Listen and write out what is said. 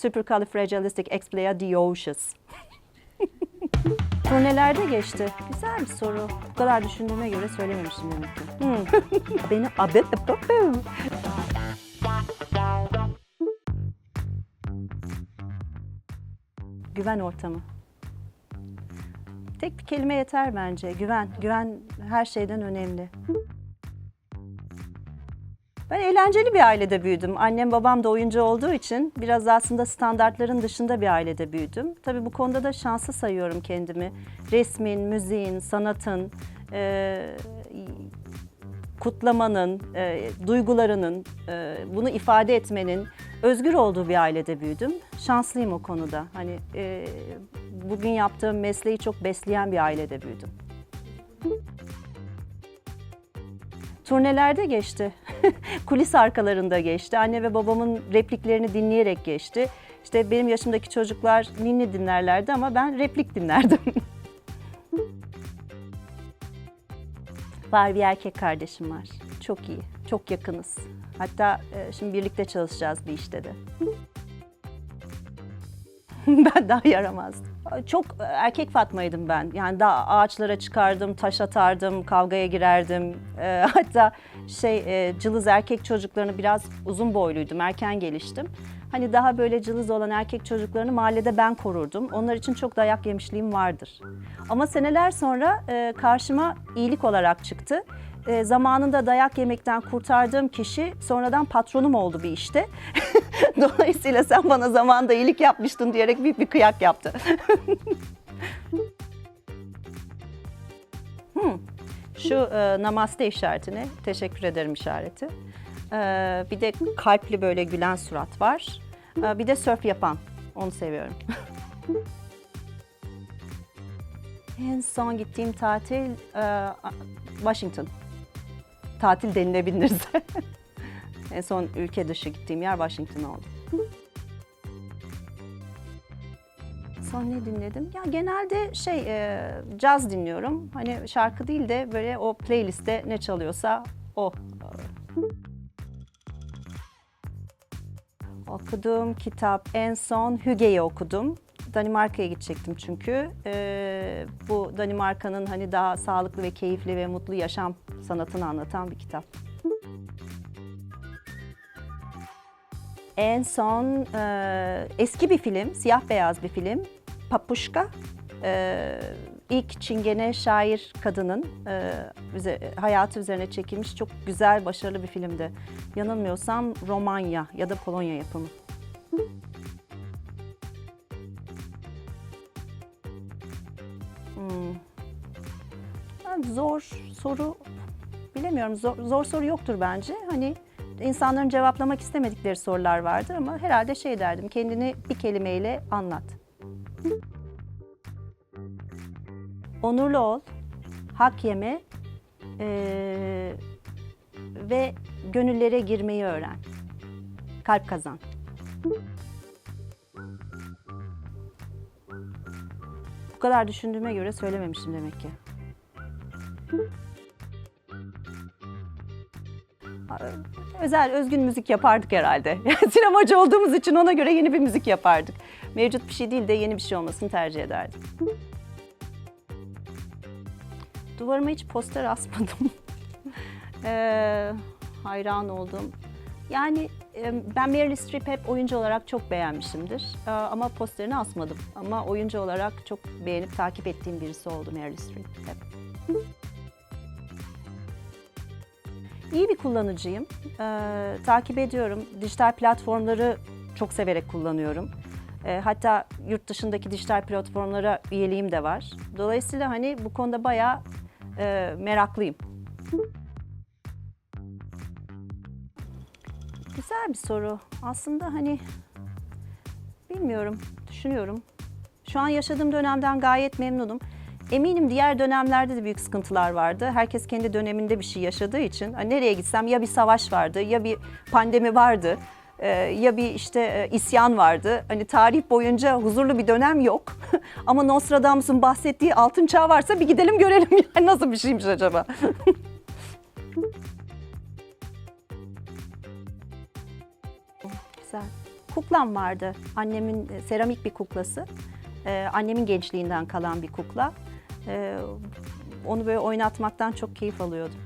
Supercalifragilisticexpialidocious. Turnelerde geçti. Güzel bir soru. Bu kadar düşündüğüme göre söylememişim demek ki. Hmm. Beni abet Güven ortamı. Tek bir kelime yeter bence. Güven. Güven her şeyden önemli. Ben eğlenceli bir ailede büyüdüm. Annem babam da oyuncu olduğu için biraz aslında standartların dışında bir ailede büyüdüm. Tabii bu konuda da şanslı sayıyorum kendimi. Resmin, müziğin, sanatın, e, kutlamanın, e, duygularının, e, bunu ifade etmenin özgür olduğu bir ailede büyüdüm. Şanslıyım o konuda. Hani e, bugün yaptığım mesleği çok besleyen bir ailede büyüdüm. Turnelerde geçti. Kulis arkalarında geçti. Anne ve babamın repliklerini dinleyerek geçti. İşte benim yaşımdaki çocuklar ninni dinlerlerdi ama ben replik dinlerdim. var bir erkek kardeşim var. Çok iyi, çok yakınız. Hatta e, şimdi birlikte çalışacağız bir işte de. ben daha yaramazdım. Çok erkek Fatma'ydım ben. Yani daha ağaçlara çıkardım, taş atardım, kavgaya girerdim. E, hatta şey e, cılız erkek çocuklarını biraz uzun boyluydum, erken geliştim. Hani daha böyle cılız olan erkek çocuklarını mahallede ben korurdum. Onlar için çok dayak yemişliğim vardır. Ama seneler sonra e, karşıma iyilik olarak çıktı. E, zamanında dayak yemekten kurtardığım kişi sonradan patronum oldu bir işte. Dolayısıyla sen bana zamanında iyilik yapmıştın diyerek büyük bir kıyak yaptı. Hmm. Şu e, namaste işaretini, teşekkür ederim işareti. E, bir de kalpli böyle gülen surat var. E, bir de sörf yapan, onu seviyorum. en son gittiğim tatil e, Washington. Tatil denilebilirse. en son ülke dışı gittiğim yer Washington oldu. Son ne dinledim? Ya genelde şey e, caz dinliyorum. Hani şarkı değil de böyle o playlistte ne çalıyorsa o. Okuduğum kitap en son Hüge'yi okudum. Danimarka'ya gidecektim çünkü. E, bu Danimarka'nın hani daha sağlıklı ve keyifli ve mutlu yaşam sanatını anlatan bir kitap. En son e, eski bir film, siyah beyaz bir film. Papuşka. E, ilk Çingene şair kadının e, hayatı üzerine çekilmiş çok güzel, başarılı bir filmdi. Yanılmıyorsam Romanya ya da Polonya yapımı. Hmm. Yani Zor soru bilemiyorum. Zor, zor soru yoktur bence. Hani insanların cevaplamak istemedikleri sorular vardır ama herhalde şey derdim. Kendini bir kelimeyle anlat. Onurlu ol, hak yeme eee, ve gönüllere girmeyi öğren. Kalp kazan. Bu kadar düşündüğüme göre söylememişim demek ki. Özel özgün müzik yapardık herhalde. Sinemacı olduğumuz için ona göre yeni bir müzik yapardık. Mevcut bir şey değil de yeni bir şey olmasını tercih ederdim. Duvarıma hiç poster asmadım. Eee, hayran oldum. Yani ben Meryl Streep hep oyuncu olarak çok beğenmişimdir. Eee, ama posterini asmadım. Ama oyuncu olarak çok beğenip takip ettiğim birisi oldu Meryl Streep hep. İyi bir kullanıcıyım. Ee, takip ediyorum. Dijital platformları çok severek kullanıyorum. Ee, hatta yurt dışındaki dijital platformlara üyeliğim de var. Dolayısıyla hani bu konuda bayağı e, meraklıyım. Güzel bir soru. Aslında hani bilmiyorum, düşünüyorum. Şu an yaşadığım dönemden gayet memnunum. Eminim diğer dönemlerde de büyük sıkıntılar vardı. Herkes kendi döneminde bir şey yaşadığı için hani nereye gitsem ya bir savaş vardı ya bir pandemi vardı. e, Ya bir işte e, isyan vardı. Hani tarih boyunca huzurlu bir dönem yok. Ama Nostradamus'un bahsettiği altın çağ varsa bir gidelim görelim. Yani nasıl bir şeymiş acaba? Güzel. kuklam vardı. Annemin e, seramik bir kuklası. Annemin gençliğinden kalan bir kukla. Ee, onu böyle oynatmaktan çok keyif alıyordum.